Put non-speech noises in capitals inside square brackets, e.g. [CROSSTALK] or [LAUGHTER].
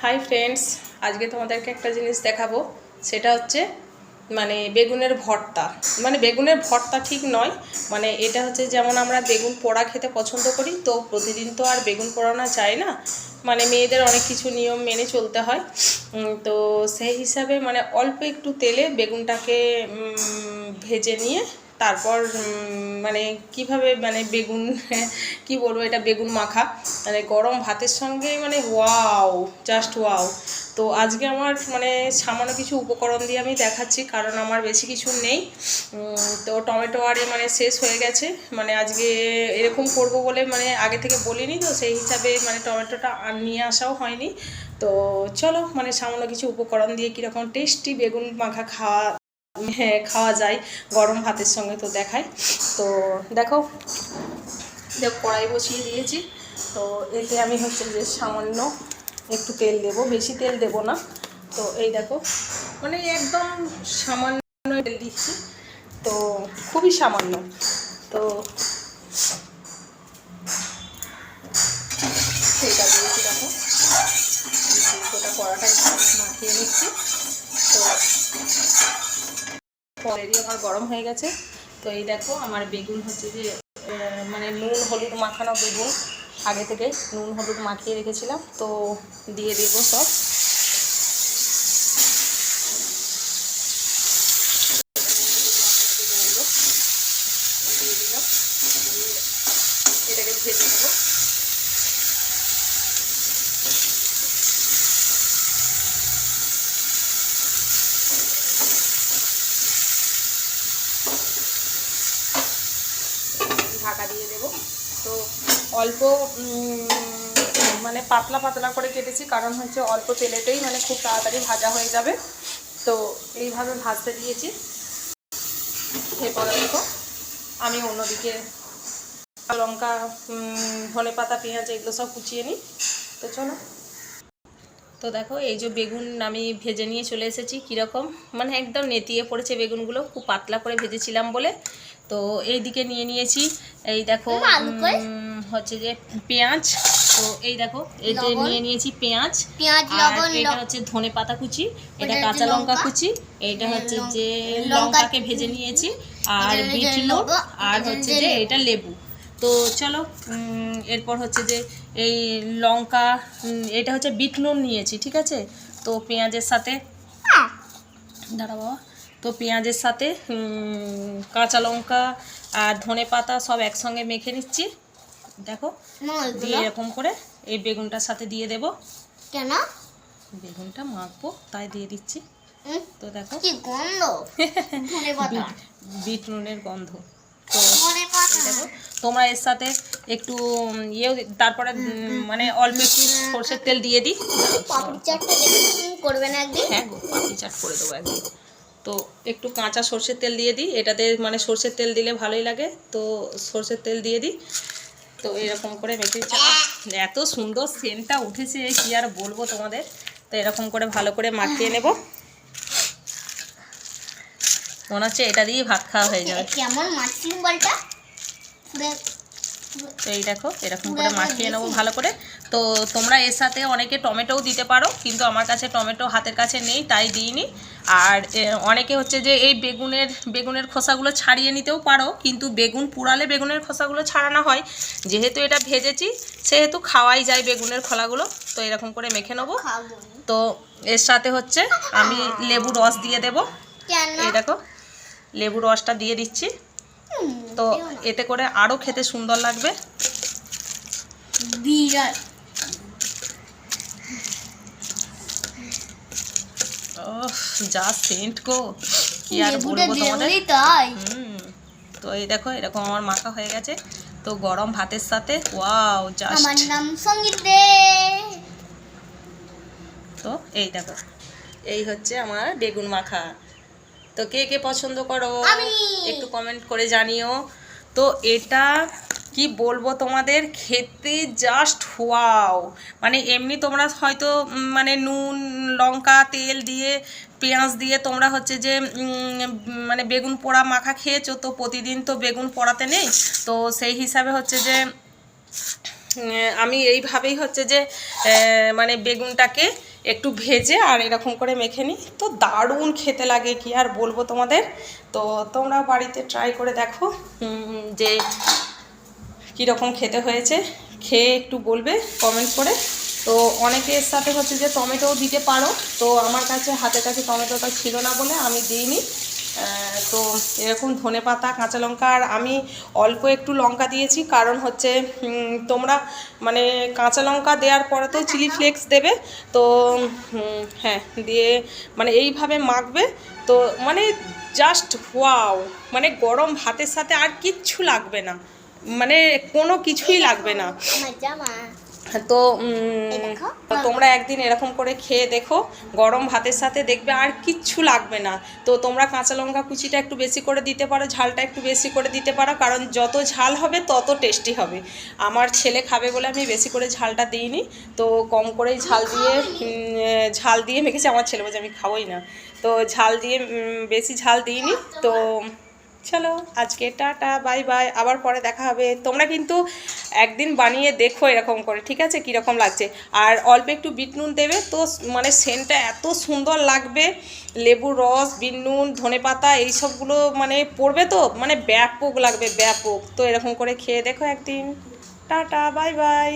Hi friends আজকে তোমাদেরকে একটা জিনিস দেখাবো। সেটা হচ্ছে মানে বেগুনের ভর্তা। মানে বেগুনের ভর্তা ঠিক নয় মানে এটা হচ্ছে যেমন আমরা বেগুন পোড়া খেতে পছন্দ করি, তো প্রতিদিন তো আর বেগুন পোড়ানো যায় না। মানে মেয়েদের অনেক কিছু নিয়ম মেনে চলতে হয়। তো সেই হিসাবে মানে অল্প একটু তেলে বেগুনটাকে ভেজে নিয়ে তারপর মানে কীভাবে মানে বেগুন [LAUGHS] কি বলব এটা বেগুন মাখা। মানে গরম ভাতের সঙ্গে মানে ওয়াও জাস্ট ওয়াও তো আজকে আমার মানে সামান্য কিছু উপকরণ দিয়ে আমি দেখাচ্ছি, কারণ আমার বেশি কিছু নেই। তো টমেটো আরে মানে শেষ হয়ে গেছে। মানে আজকে এরকম করব বলে মানে আগে থেকে বলিনি তো, সেই হিসাবে মানে টমেটোটা আর নিয়ে আসাও হয়নি। তো চলো মানে সামান্য কিছু উপকরণ দিয়ে কীরকম টেস্টি বেগুন মাখা খাওয়া হ্যাঁ খাওয়া যায় গরম ভাতের সঙ্গে তো দেখায়। তো দেখো দেখ কড়াই বসিয়ে দিয়েছি। তো এতে আমি হচ্ছে যে সামান্য একটু তেল দেব, বেশি তেল দেব না। তো এই দেখো মানে একদম সামান্য তেল দিচ্ছি। তো খুবই সামান্য। তো সেটা দিয়েছি দেখো। গোটা কড়াটা মাখিয়ে নিচ্ছি। তো অলরেডি আমার গরম হয়ে গেছে। তো এই দেখো, আমার বেগুন হচ্ছে যে মানে নুন, হলুদ মাখানো বেগুন। আগে থেকে নুন, হলুদ মাখিয়ে রেখেছিলাম। তো দিয়ে দেবো সব দিয়ে দিলাম দিয়ে এটাকে ভেজে নেব ঢাকা দিয়ে দেব। তো অল্প মানে পাতলা পাতলা করে কেটেছি, কারণ হচ্ছে অল্প তেলেতেই মানে খুব তাড়াতাড়ি ভাজা হয়ে যাবে। তো এইভাবে ভাজতে দিয়েছি। এরপরে দেখো, আমি অন্যদিকে লঙ্কা ধনে পাতা, পেঁয়াজ এগুলো সব কুচিয়ে নিই। তো চলো। তো দেখো, এই যে বেগুন আমি ভেজে নিয়ে চলে এসেছি, কীরকম? মানে একদম নেতিয়ে পড়েছে বেগুনগুলো, খুব পাতলা করে ভেজেছিলাম বলে। তো এই দিকে নিয়ে নিয়েছি। এই দেখো হচ্ছে যে পেঁয়াজ। তো এই দেখো এতে। নিয়ে নিয়েছি পেঁয়াজ। আর এটা হচ্ছে ধনে পাতা কুচি। এটা কাঁচা লঙ্কা। কুচি। এটা হচ্ছে যে লঙ্কাকে ভেজে নিয়েছি। আর এটা হচ্ছে বিট লবণ, আর হচ্ছে হচ্ছে যে এটা লেবু। তো চলো এরপর হচ্ছে যে এই লঙ্কা এটা হচ্ছে বিট নুন নিয়েছি ঠিক আছে? তো পেঁয়াজের সাথে দাঁড়া বাবা। তো পেঁয়াজের সাথে কাঁচা লঙ্কা আর ধনে পাতা সব একসঙ্গে মেখে নিচ্ছি। দেখো দিয়ে এরকম করে এই বেগুনটার সাথে দিয়ে দেব। কেন? বেগুনটা মাখবো তাই দিয়ে দিচ্ছি। তো দেখো। কি গন্ধ? বিট নুনের গন্ধ। তো দেখো তোমরা এর সাথে একটু ইয়েও তারপরে মানে অল্প একটু সর্ষের তেল দিয়ে দিই। পাপড়ি চাটটা দেখে করবে না একদিন? হ্যাঁ পাপড়ি চাট করে দেবো একদিন। তো একটু কাঁচা সর্ষের তেল দিয়ে দিই। এটাতে মানে সর্ষের তেল দিলে ভালোই লাগে। তো সর্ষের তেল দিয়ে দিই। তো এরকম করে মেখে এত সুন্দর সেন্টটা উঠেছে কি আর বলব তোমাদের। তো এরকম করে ভালো করে মাখিয়ে নেব। মনে হচ্ছে এটা দিয়ে ভাত খাওয়া হয়ে যাবে। কেমন বলটা? তো এই দেখো এরকম করে মাখিয়ে নেব ভালো করে। তো তোমরা এর সাথে অনেকে টমেটোও দিতে পারো কিন্তু আমার কাছে টমেটো হাতের কাছে নেই তাই দিইনি। আর অনেকে হচ্ছে যে এই বেগুনের বেগুনের খোসাগুলো ছাড়িয়ে নিতেও পারো কিন্তু বেগুন পুড়ালে বেগুনের খোসাগুলো ছাড়ানো হয়। যেহেতু এটা ভেজেছি সেহেতু খাওয়াই যায় বেগুনের খোলাগুলো। তো এরকম করে মেখে নেব। তো এর সাথে হচ্ছে আমি লেবু রস দিয়ে দেবো। এই দেখো লেবু রসটা দিয়ে দিচ্ছি। তো এতে করে আরও খেতে সুন্দর লাগবে। বিরাট যা সেন্ট গো। কি আর বলব তোমাদের? তো এই দেখো এরকম আমার মাখা হয়ে গেছে। তো গরম ভাতের সাথে ওয়াও আমার নাম সংগীত। দে তো এই দেখো এই হচ্ছে আমার বেগুন মাখা। তো কে কে পছন্দ করো? একটু কমেন্ট করে জানিও। তো এটা কি বলব তোমাদের? খেতে জাস্ট ওয়াও মানে এমনি তোমরা হয়তো মানে নুন, লঙ্কা, তেল দিয়ে, পেঁয়াজ দিয়ে তোমরা হচ্ছে যে মানে বেগুন পোড়া মাখা খেয়েছো, তো প্রতিদিন তো বেগুন পোড়াতে নেই। তো সেই হিসাবে হচ্ছে যে আমি এইভাবেই হচ্ছে যে মানে বেগুনটাকে একটু ভেজে আর এরকম করে মেখে নিই। তো দারুণ খেতে লাগে, কি আর বলব তোমাদের? তো তোমরা বাড়িতে ট্রাই করে দেখো যে কীরকম খেতে হয়েছে, খেয়ে একটু বলবে কমেন্ট করে। তো অনেকের সাথে হচ্ছে যে টমেটোও দিতে পারো, তো আমার কাছে, হাতের কাছে টমেটোটা ছিল না বলে আমি দিইনি। তো এরকম ধনে পাতা, কাঁচা লঙ্কা, আর আমি অল্প একটু লঙ্কা দিয়েছি, কারণ হচ্ছে তোমরা মানে কাঁচা লঙ্কা দেওয়ার পরে তো চিলি ফ্লেক্স দেবে, তো হ্যাঁ দিয়ে মানে এইভাবে মাখবে, তো মানে জাস্ট ওয়াও মানে গরম ভাতের সাথে আর কিচ্ছু লাগবে না। মানে কোনো কিছুই লাগবে না। তো তোমরা একদিন এরকম করে খেয়ে দেখো গরম ভাতের সাথে দেখবে আর কিচ্ছু লাগবে না। তো তোমরা কাঁচা লঙ্কা কুচিটা একটু বেশি করে দিতে পারো ঝালটা একটু বেশি করে দিতে পারো কারণ যত ঝাল হবে তত টেস্টি হবে। আমার ছেলে খাবে বলে আমি বেশি করে ঝালটা দিইনি তো কম করেই ঝাল দিয়ে ঝাল দিয়ে মেখেছি। আমার ছেলে বলছে আমি খাবোই না। তো ঝাল দিয়ে বেশি ঝাল দিইনি তো চলো, আজকে টাটা বাই বাই আবার পরে দেখা হবে। তোমরা কিন্তু একদিন বানিয়ে দেখো এরকম করে, ঠিক আছে? কীরকম লাগছে। আর অল্প একটু বিট নুন দেবে, তো মানে সেন্টটা এত সুন্দর লাগবে। লেবুর রস, বিট নুন, ধনে পাতা এইসবগুলো মানে পড়বে তো? মানে ব্যাপক লাগবে, ব্যাপক। তো এরকম করে খেয়ে দেখো একদিন। Tata bye bye